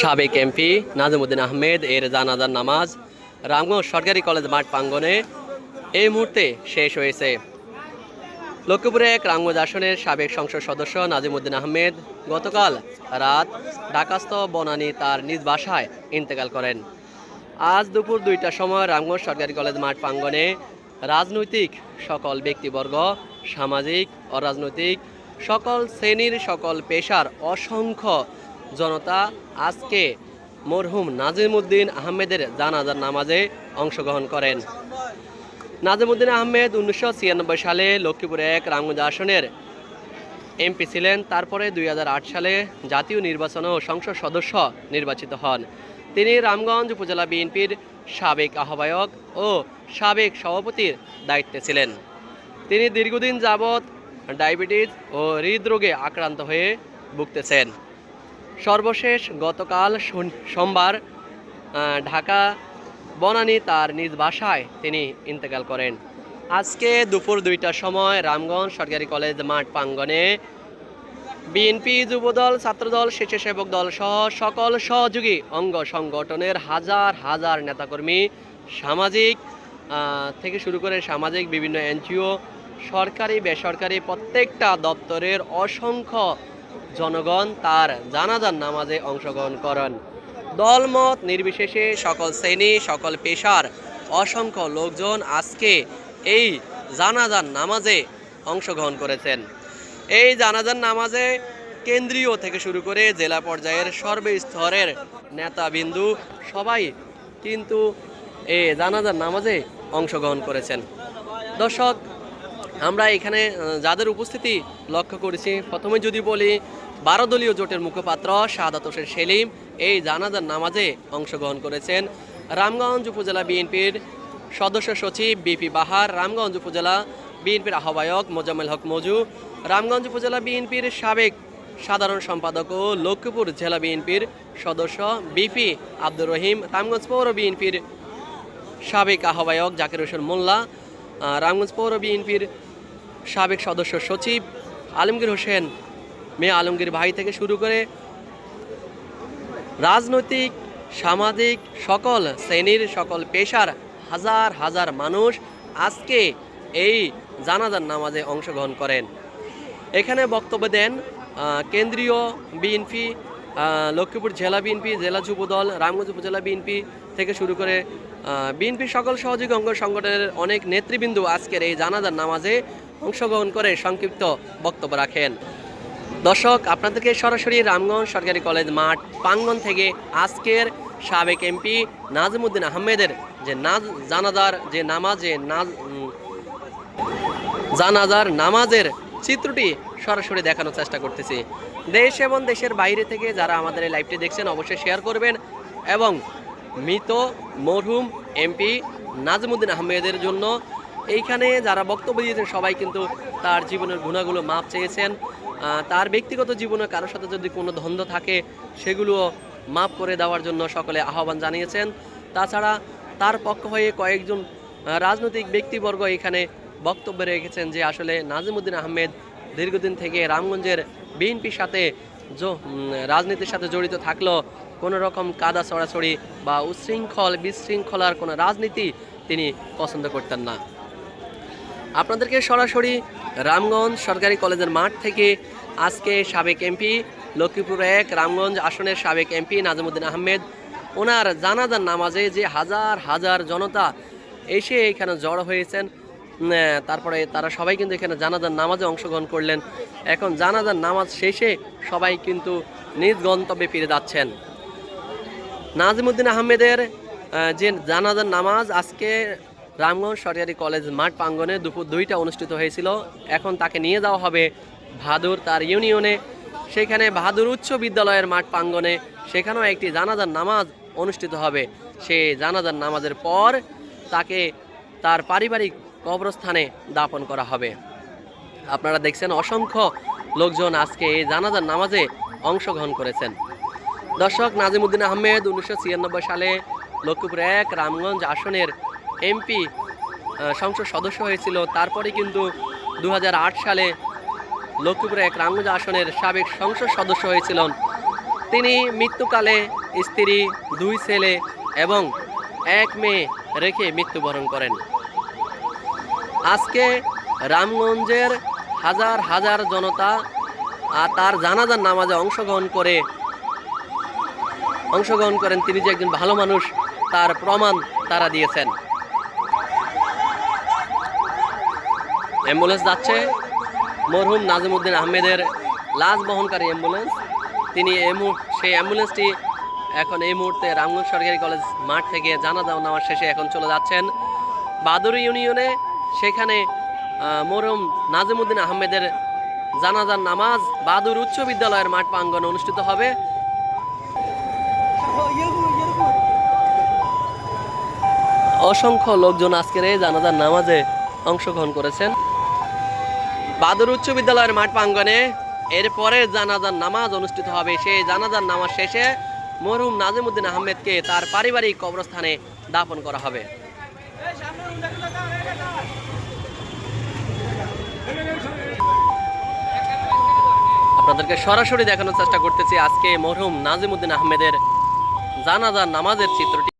সাবেক এমপি নাজিমুদ্দিন আহমেদ, এর জানাজার নামাজ, রামগঞ্জ সরকারি কলেজ মাঠ প্রাঙ্গনে এই মুহূর্তে শেষ হয়েছে। লক্ষ্মীপুরে এক রামগঞ্জ আসনের সাবেক সংসদ সদস্য নাজিমুদ্দিন আহমেদ গতকাল রাত ঢাকাস্থ বনানী তার নিজ বাসায় ইন্তেকাল করেন। আজ দুপুর দুইটার সময় রামগঞ্জ সরকারি কলেজ মাঠ প্রাঙ্গনে রাজনৈতিক সকল ব্যক্তিবর্গ, সামাজিক, অরাজনৈতিক, সকল শ্রেণির সকল পেশার অসংখ্য জনতা আজকে মরহুম নাজিমুদ্দিন আহমেদের জানাজার নামাজে অংশগ্রহণ করেন। নাজিমুদ্দিন আহমেদ উনিশশো ছিয়ানব্বই সালে লক্ষ্মীপুর এক রামগঞ্জ আসনের এমপি ছিলেন। তারপরে দুই হাজার আট সালে জাতীয় নির্বাচন ও সংসদ সদস্য নির্বাচিত হন। তিনি রামগঞ্জ উপজেলা বিএনপির সাবেক আহ্বায়ক ও সাবেক সভাপতির দায়িত্বে ছিলেন। তিনি দীর্ঘদিন যাবৎ ডায়াবেটিস ও হৃদরোগে আক্রান্ত হয়ে ভুগতেছেন। সর্বশেষ গতকাল সোমবার ঢাকা বনানী তার নিজ বাসায় তিনি ইন্তেকাল করেন। আজকে দুপুর দুইটার সময় রামগঞ্জ সরকারি কলেজ মাঠ প্রাঙ্গনে বিএনপি যুবদল, ছাত্রদল, স্বেচ্ছাসেবক দল সহ সকল সহযোগী অঙ্গ সংগঠনের হাজার হাজার নেতাকর্মী, সামাজিক থেকে শুরু করে সামাজিক বিভিন্ন এনজিও, সরকারি, বেসরকারি প্রত্যেকটা দপ্তরের অসংখ্য জনগণ তার জানাজার নামাজে অংশগ্রহণ করেন। দলমত নির্বিশেষে সকল শ্রেণি, সকল পেশার অসংখ্য লোকজন আজকে এই জানাজার নামাজে অংশগ্রহণ করেছেন। এই জানাজার নামাজে কেন্দ্রীয় থেকে শুরু করে জেলা পর্যায়ের সর্বস্তরের নেতাবিন্দু সবাই কিন্তু এই জানাজার নামাজে অংশগ্রহণ করেছেন। দর্শক আমরা এখানে যাদের উপস্থিতি লক্ষ্য করেছি, প্রথমে যদি বলি বারো দলীয় জোটের মুখপাত্র শাহাদাত হোসেন সেলিম এই জানাজার নামাজে অংশগ্রহণ করেছেন। রামগঞ্জ উপজেলা বিএনপির সদস্য সচিব বিপি বাহার, রামগঞ্জ উপজেলা বিএনপির আহ্বায়ক মোজাম্মেল হক মজু, রামগঞ্জ উপজেলা বিএনপির সাবেক সাধারণ সম্পাদক ও লক্ষ্মীপুর জেলা বিএনপির সদস্য বিপি আব্দুর রহিম, রামগঞ্জ পৌর বিএনপির সাবেক আহ্বায়ক জাকির হোসেন মোল্লা রামগঞ্জ পৌর বিএনপির সাবেক সদস্য সচিব আলমগীর হোসেন। মেয়ে আলমগীর ভাই থেকে শুরু করে রাজনৈতিক, সামাজিক সকল শ্রেণির সকল পেশার হাজার হাজার মানুষ আজকে এই জানাজার নামাজে অংশগ্রহণ করেন। এখানে বক্তব্য দেন কেন্দ্রীয় বিএনপি লক্ষ্মীপুর জেলা বিএনপি, জেলা যুবদল, রামগঞ্জ উপজেলা বিএনপি থেকে শুরু করে বিএনপির সকল সহযোগী অঙ্গ সংগঠনের অনেক নেতৃবৃন্দ আজকের এই জানাজার নামাজে অংশগ্রহণ করে সংক্ষিপ্ত বক্তব্য রাখেন। দর্শক, আপনাদেরকে সরাসরি রামগঞ্জ সরকারি কলেজ মাঠ প্রাঙ্গন থেকে আজকের সাবেক এমপি নাজিমুদ্দিন আহমেদের যে নাজ জানাজার যে নামাজে নাজ জানাজার নামাজের চিত্রটি সরাসরি দেখানোর চেষ্টা করতেছি। দেশ এবং দেশের বাইরে থেকে যারা আমাদের এই লাইভটি দেখছেন অবশ্যই শেয়ার করবেন এবং মৃত মরহুম এমপি নাজিমুদ্দিন আহমেদের জন্য এইখানে যারা বক্তব্য দিয়েছেন সবাই কিন্তু তার জীবনের গুণাগুলো মাপ চেয়েছেন। তার ব্যক্তিগত জীবনে কারোর সাথে যদি কোনো দ্বন্দ্ব থাকে সেগুলো মাপ করে দেওয়ার জন্য সকলে আহ্বান জানিয়েছেন। তাছাড়া তার পক্ষ হয়ে কয়েকজন রাজনৈতিক ব্যক্তিবর্গ এখানে বক্তব্য রেখেছেন যে আসলে নাজিমুদ্দিন আহমেদ দীর্ঘদিন থেকে রামগঞ্জের বিএনপির সাথে রাজনীতির সাথে জড়িত থাকলেও কোনো রকম কাদা ছড়াছড়ি বা উচ্ছৃঙ্খল বিশৃঙ্খলার কোনো রাজনীতি তিনি পছন্দ করতেন না। আপনাদেরকে সরাসরি রামগঞ্জ সরকারি কলেজের মাঠ থেকে আজকে সাবেক এমপি লক্ষ্মীপুর এক রামগঞ্জ আসনের সাবেক এমপি নাজিমুদ্দিন আহমেদ, ওনার জানাজার নামাজে যে হাজার হাজার জনতা এসে এখানে জড়ো হয়েছেন তারপরে তারা সবাই কিন্তু এখানে জানাজার নামাজে অংশগ্রহণ করলেন। এখন জানাজার নামাজ শেষে সবাই কিন্তু নিজ গন্তব্যে ফিরে যাচ্ছেন। নাজিমুদ্দিন আহমেদের যে জানাজার নামাজ আজকে রামগঞ্জ সরকারি কলেজ মাঠ প্রাঙ্গনে দুপুর দুইটা অনুষ্ঠিত হয়েছিল। এখন তাকে নিয়ে যাওয়া হবে ভাদুর তার ইউনিয়নে। সেখানে বাহাদুর উচ্চ বিদ্যালয়ের মাঠ প্রাঙ্গনে সেখানেও একটি জানাজার নামাজ অনুষ্ঠিত হবে। সে জানাজার নামাজের পর তাকে তার পারিবারিক কবরস্থানে দাপন করা হবে। আপনারা দেখছেন অসংখ্য লোকজন আজকে এই জানাজার নামাজে অংশগ্রহণ করেছেন। দর্শক, নাজিমুদ্দিন আহমেদ উনিশশো ছিয়ানব্বই সালে লক্ষ্মীপুর এক রামগঞ্জ আসনের এমপি সংসদ সদস্য হয়েছিল। তারপরে কিন্তু দু হাজার আট সালে লক্ষ্মীপুর এক রামগঞ্জ আসনের সাবেক সংসদ সদস্য হয়েছিলেন। তিনি মৃত্যুকালে স্ত্রী, দুই ছেলে এবং এক মেয়ে রেখে মৃত্যুবরণ করেন। আজকে রামগঞ্জের হাজার হাজার জনতা আর তার জানাজার নামাজে অংশগ্রহণ করে, অংশগ্রহণ করেন। তিনি যে একজন ভালো মানুষ, তার প্রমাণ তারা দিয়েছেন। অ্যাম্বুলেন্স যাচ্ছে। মরহুম নাজিমুদ্দিন আহমেদের লাশ বহনকারী অ্যাম্বুলেন্স। তিনি এই মুহূর্তে সেই অ্যাম্বুলেন্সটি এখন এই মুহূর্তে রামগঞ্জ সরকারি কলেজ মাঠ থেকে জানাজা নেওয়ার শেষে এখন চলে যাচ্ছেন। বাদুরি ইউনিয়নে সেখানে মরহুম নাজিমুদ্দিন আহমেদের জানাজার নামাজ বাদুর উচ্চ বিদ্যালয়ের মাঠ প্রাঙ্গনে অনুষ্ঠিত হবে। অসংখ্য লোকজন আজকের এই জানাজার নামাজে অংশগ্রহণ করেছেন। বাদুর উচ্চ বিদ্যালয়ের মাঠ প্রাঙ্গনে এরপরে জানাজার নামাজ অনুষ্ঠিত হবে। সেই জানাজার নামাজ শেষে মরহুম নাজিমুদ্দিন আহমেদকে তার পারিবারিক কবরস্থানে দাফন করা হবে। আপনাদেরকে সরাসরি দেখানোর চেষ্টা করতেছি আজকে মরহুম নাজিমুদ্দিন আহমেদের জানাজার নামাজের চিত্রটি।